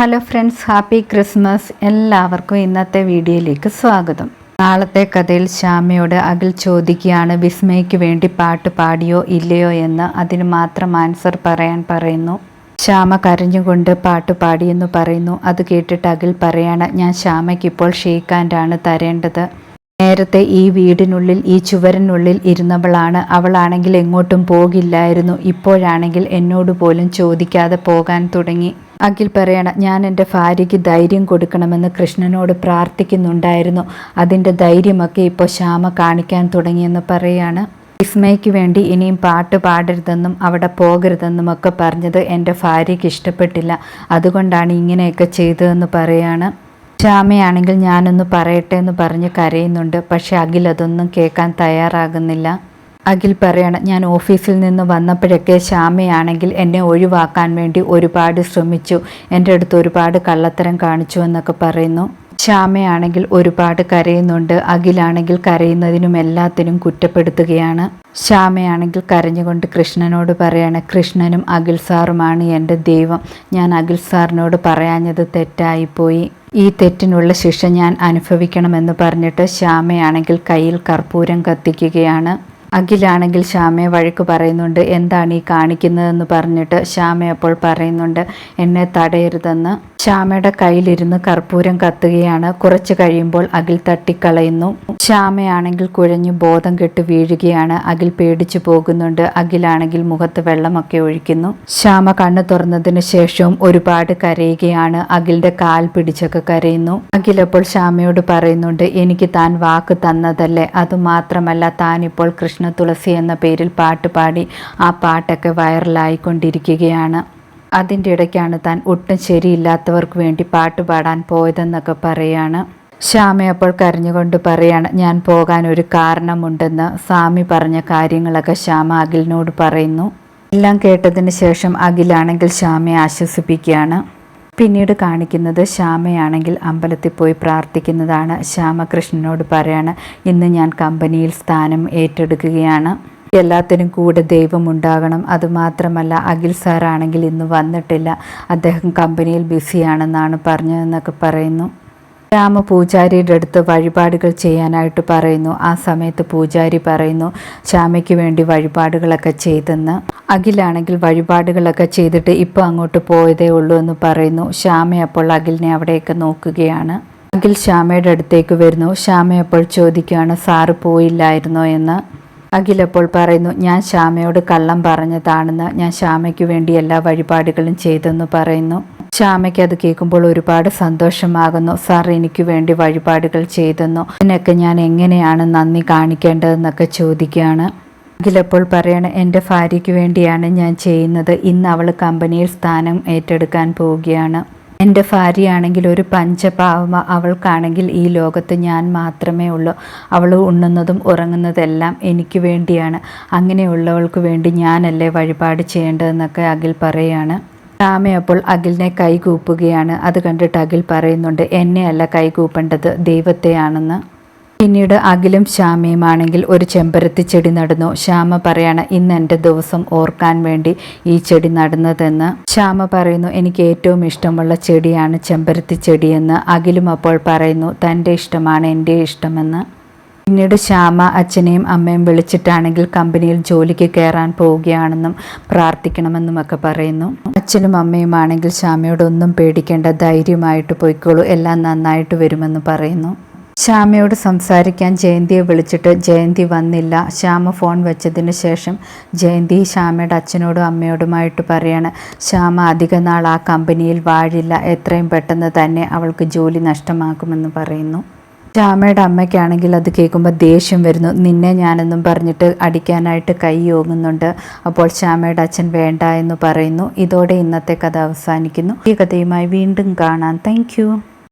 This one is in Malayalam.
ഹലോ ഫ്രണ്ട്സ് ഹാപ്പി ക്രിസ്മസ് എല്ലാവർക്കും ഇന്നത്തെ വീഡിയോയിലേക്ക് സ്വാഗതം. നാളത്തെ കഥയിൽ ശ്യാമയോട് അഖിൽ ചോദിക്കുകയാണ് വിസ്മയ്ക്ക് വേണ്ടി പാട്ട് പാടിയോ ഇല്ലയോ എന്ന്? അതിന് മാത്രം ആൻസർ പറയാൻ പറയുന്നു. ശ്യാമ കരഞ്ഞുകൊണ്ട് പാട്ട് പാടിയെന്ന് പറയുന്നു. അത് കേട്ടിട്ട് അഖിൽ പറയാണ് ഞാൻ ശ്യാമയ്ക്ക് ഇപ്പോൾ ഷെയ്ക്കാന്റാണ് തരേണ്ടത്. നേരത്തെ ഈ വീടിനുള്ളിൽ ഈ ചുവരിനുള്ളിൽ ഇരുന്നവളാണ്. അവളാണെങ്കിൽ എങ്ങോട്ടും പോകില്ലായിരുന്നു. ഇപ്പോഴാണെങ്കിൽ എന്നോട് പോലും ചോദിക്കാതെ പോകാൻ തുടങ്ങി. അഖിൽ പറയണം ഞാൻ എന്റെ ഭാര്യയ്ക്ക് ധൈര്യം കൊടുക്കണമെന്ന് കൃഷ്ണനോട് പ്രാർത്ഥിക്കുന്നുണ്ടായിരുന്നു. അതിന്റെ ധൈര്യമൊക്കെ ഇപ്പോൾ ശ്യാമ കാണിക്കാൻ തുടങ്ങിയെന്ന് പറയാണ്. വിസ്മയ്ക്ക് വേണ്ടി ഇനിയും പാട്ട് പാടരുതെന്നും അവിടെ പോകരുതെന്നും ഒക്കെ പറഞ്ഞത് എന്റെ ഭാര്യയ്ക്ക് ഇഷ്ടപ്പെട്ടില്ല. അതുകൊണ്ടാണ് ഇങ്ങനെയൊക്കെ ചെയ്തതെന്ന് പറയാണ്. ശ്യാമയാണെങ്കിൽ ഞാനൊന്ന് പറയട്ടെ എന്ന് പറഞ്ഞ് കരയുന്നുണ്ട്. പക്ഷെ അഖിൽ അതൊന്നും കേൾക്കാൻ തയ്യാറാകുന്നില്ല. അഖിൽ പറയണം ഞാൻ ഓഫീസിൽ നിന്ന് വന്നപ്പോഴൊക്കെ ശ്യാമയാണെങ്കിൽ എന്നെ ഒഴിവാക്കാൻ വേണ്ടി ഒരുപാട് ശ്രമിച്ചു. എന്റെ അടുത്ത് ഒരുപാട് കള്ളത്തരം കാണിച്ചു എന്നൊക്കെ പറയുന്നു. ശ്യാമയാണെങ്കിൽ ഒരുപാട് കരയുന്നുണ്ട്. അഖിലാണെങ്കിൽ കരയുന്നതിനും എല്ലാത്തിനും കുറ്റപ്പെടുത്തുകയാണ്. ശ്യാമയാണെങ്കിൽ കരഞ്ഞുകൊണ്ട് കൃഷ്ണനോട് പറയാണ് കൃഷ്ണനും അഖിൽ സാറുമാണ് എന്റെ ദൈവം. ഞാൻ അഖിൽ സാറിനോട് പറയാഞ്ഞത് തെറ്റായിപ്പോയി. ഈ തെറ്റിനുള്ള ശിക്ഷ ഞാൻ അനുഭവിക്കണമെന്ന് പറഞ്ഞിട്ട് ശ്യാമയാണെങ്കിൽ കയ്യിൽ കർപ്പൂരം കത്തിക്കുകയാണ്. അഖിലാണെങ്കിൽ ശ്യാമയെ വഴക്ക് പറയുന്നുണ്ട് എന്താണ് ഈ കാണിക്കുന്നതെന്ന് പറഞ്ഞിട്ട്? ശ്യാമ അപ്പോൾ പറയുന്നുണ്ട് എന്നെ തടയരുതെന്ന്. ശ്യാമയുടെ കയ്യിലിരുന്ന് കർപ്പൂരം കത്തുകയാണ്. കുറച്ച് കഴിയുമ്പോൾ അഖിൽ തട്ടിക്കളയുന്നു. ശ്യാമയാണെങ്കിൽ കുഴഞ്ഞു ബോധം കെട്ട് വീഴുകയാണ്. അഖിൽ പേടിച്ചു പോകുന്നുണ്ട്. അഖിലാണെങ്കിൽ മുഖത്ത് വെള്ളമൊക്കെ ഒഴിക്കുന്നു. ശ്യാമ കണ്ണു തുറന്നതിന് ശേഷവും ഒരുപാട് കരയുകയാണ്. അഖിലിന്റെ കാൽ പിടിച്ചൊക്കെ കരയുന്നു. അഖിൽ അപ്പോൾ ശ്യാമയോട് പറയുന്നുണ്ട് എനിക്ക് താൻ വാക്ക് തന്നതല്ലേ? അതുമാത്രമല്ല താൻ ഇപ്പോൾ കൃഷ്ണ തുളസി എന്ന പേരിൽ പാട്ട് പാടി ആ പാട്ടൊക്കെ വൈറലായിക്കൊണ്ടിരിക്കുകയാണ്. അതിന്റെ ഇടയ്ക്കാണ് താൻ ഒട്ടും ശരിയില്ലാത്തവർക്ക് വേണ്ടി പാട്ട് പാടാൻ പോയതെന്നൊക്കെ പറയാണ്. ശ്യാമ അപ്പോൾ കരഞ്ഞുകൊണ്ട് പറയാണ് ഞാൻ പോകാൻ ഒരു കാരണമുണ്ടെന്ന് സ്വാമി പറഞ്ഞ കാര്യങ്ങളൊക്കെ ശ്യാമ അഖിലിനോട് പറയുന്നു. എല്ലാം കേട്ടതിന് ശേഷം അഖിലാണെങ്കിൽ ശ്യാമയെ ആശ്വസിപ്പിക്കുകയാണ്. പിന്നീട് കാണിക്കുന്നത് ശ്യാമയാണെങ്കിൽ അമ്പലത്തിൽ പോയി പ്രാർത്ഥിക്കുന്നതാണ് ശ്യാമകൃഷ്ണനോട് പറയാണ് ഇന്ന് ഞാൻ കമ്പനിയിൽ സ്ഥാനം ഏറ്റെടുക്കുകയാണ്. എല്ലാത്തിനും കൂടെ ദൈവം ഉണ്ടാകണം. അതുമാത്രമല്ല അഖിൽ സാറാണെങ്കിൽ ഇന്ന് വന്നിട്ടില്ല. അദ്ദേഹം കമ്പനിയിൽ ബിസിയാണെന്നാണ് പറഞ്ഞതെന്നൊക്കെ പറയുന്നു. രാമ പൂജാരിയുടെ അടുത്ത് വഴിപാടുകൾ ചെയ്യാനായിട്ട് പറയുന്നു. ആ സമയത്ത് പൂജാരി പറയുന്നു ശ്യാമയ്ക്ക് വേണ്ടി വഴിപാടുകളൊക്കെ ചെയ്തെന്ന്. അഖിലാണെങ്കിൽ വഴിപാടുകളൊക്കെ ചെയ്തിട്ട് ഇപ്പോൾ അങ്ങോട്ട് പോയതേ ഉള്ളൂ എന്ന് പറയുന്നു. ശ്യാമ അപ്പോൾ അഖിലിനെ അവിടെയൊക്കെ നോക്കുകയാണ്. അഖിൽ ശ്യാമയുടെ അടുത്തേക്ക് വരുന്നു. ശ്യാമ അപ്പോൾ ചോദിക്കുകയാണ് സാറ് പോയില്ലായിരുന്നോ? എന്ന്. അഖിലപ്പോൾ പറയുന്നു ഞാൻ ശ്യാമയോട് കള്ളം പറഞ്ഞതാണെന്ന് ഞാൻ ശ്യാമയ്ക്ക് വേണ്ടി എല്ലാ വഴിപാടുകളും ചെയ്തെന്ന് പറയുന്നു. ശ്യാമയ്ക്ക് അത് കേൾക്കുമ്പോൾ ഒരുപാട് സന്തോഷമാകുന്നു. സാർ എനിക്ക് വേണ്ടി വഴിപാടുകൾ ചെയ്തെന്നു? ഇതിനൊക്കെ ഞാൻ എങ്ങനെയാണ് നന്ദി കാണിക്കേണ്ടതെന്നൊക്കെ ചോദിക്കുകയാണ്. അഖിലപ്പോൾ പറയണ എന്റെ ഭാര്യയ്ക്ക് വേണ്ടിയാണ് ഞാൻ ചെയ്യുന്നത്. ഇന്ന് അവൾ കമ്പനിയിൽ സ്ഥാനം ഏറ്റെടുക്കാൻ പോവുകയാണ്. എന്റെ ഭാര്യയാണെങ്കിൽ ഒരു പഞ്ചപാവമ അവൾക്കാണെങ്കിൽ ഈ ലോകത്ത് ഞാൻ മാത്രമേ ഉള്ളൂ. അവൾ ഉണ്ണുന്നതും ഉറങ്ങുന്നതെല്ലാം എനിക്ക് വേണ്ടിയാണ്. അങ്ങനെയുള്ളവൾക്ക് വേണ്ടി ഞാനല്ലേ വഴിപാട് ചെയ്യേണ്ടതെന്നൊക്കെ അഖിൽ പറയുകയാണ് രാമ അപ്പോൾ അഖിലിനെ കൈകൂപ്പുകയാണ്. അത് കണ്ടിട്ട് അഖിൽ പറയുന്നുണ്ട് എന്നെയല്ല കൈകൂപ്പേണ്ടത് ദൈവത്തെയാണെന്ന്. പിന്നീട് അഖിലും ശ്യാമയുമാണെങ്കിൽ ഒരു ചെമ്പരത്തി ചെടി നടന്നു. ശ്യാമ പറയാണ് ഇന്ന് എന്റെ ദിവസം ഓർക്കാൻ വേണ്ടി ഈ ചെടി നടന്നതെന്ന്. ശ്യാമ പറയുന്നു എനിക്ക് ഏറ്റവും ഇഷ്ടമുള്ള ചെടിയാണ് ചെമ്പരത്തി ചെടിയെന്ന്. അഖിലും അപ്പോൾ പറയുന്നു തന്റെ ഇഷ്ടമാണ് എന്റെ ഇഷ്ടമെന്ന്. പിന്നീട് ശ്യാമ അച്ഛനെയും അമ്മയും വിളിച്ചിട്ടാണെങ്കിൽ കമ്പനിയിൽ ജോലിക്ക് കയറാൻ പോവുകയാണെന്നും പ്രാർത്ഥിക്കണമെന്നും ഒക്കെ പറയുന്നു. അച്ഛനും അമ്മയുമാണെങ്കിൽ ശ്യാമയോടൊന്നും പേടിക്കേണ്ട ധൈര്യമായിട്ട് പോയിക്കോളൂ എല്ലാം നന്നായിട്ട് വരുമെന്ന് പറയുന്നു. ശ്യാമയോട് സംസാരിക്കാൻ ജയന്തിയെ വിളിച്ചിട്ട് ജയന്തി വന്നില്ല. ശ്യാമ ഫോൺ വെച്ചതിന് ശേഷം ജയന്തി ശ്യാമയുടെ അച്ഛനോടും അമ്മയോടുമായിട്ട് പറയാണ് ശ്യാമ അധിക നാൾ ആ കമ്പനിയിൽ വാഴില്ല. എത്രയും പെട്ടെന്ന് തന്നെ അവൾക്ക് ജോലി നഷ്ടമാക്കുമെന്ന് പറയുന്നു. ശ്യാമയുടെ അമ്മയ്ക്കാണെങ്കിൽ അത് കേൾക്കുമ്പോൾ ദേഷ്യം വരുന്നു. നിന്നെ ഞാനെന്നും പറഞ്ഞിട്ട് അടിക്കാനായിട്ട് കൈ ഓങ്ങുന്നുണ്ട് അപ്പോൾ ശ്യാമയുടെ അച്ഛൻ വേണ്ട എന്ന് പറയുന്നു. ഇതോടെ ഇന്നത്തെ കഥ അവസാനിക്കുന്നു. ഈ കഥയുമായി വീണ്ടും കാണാം. താങ്ക്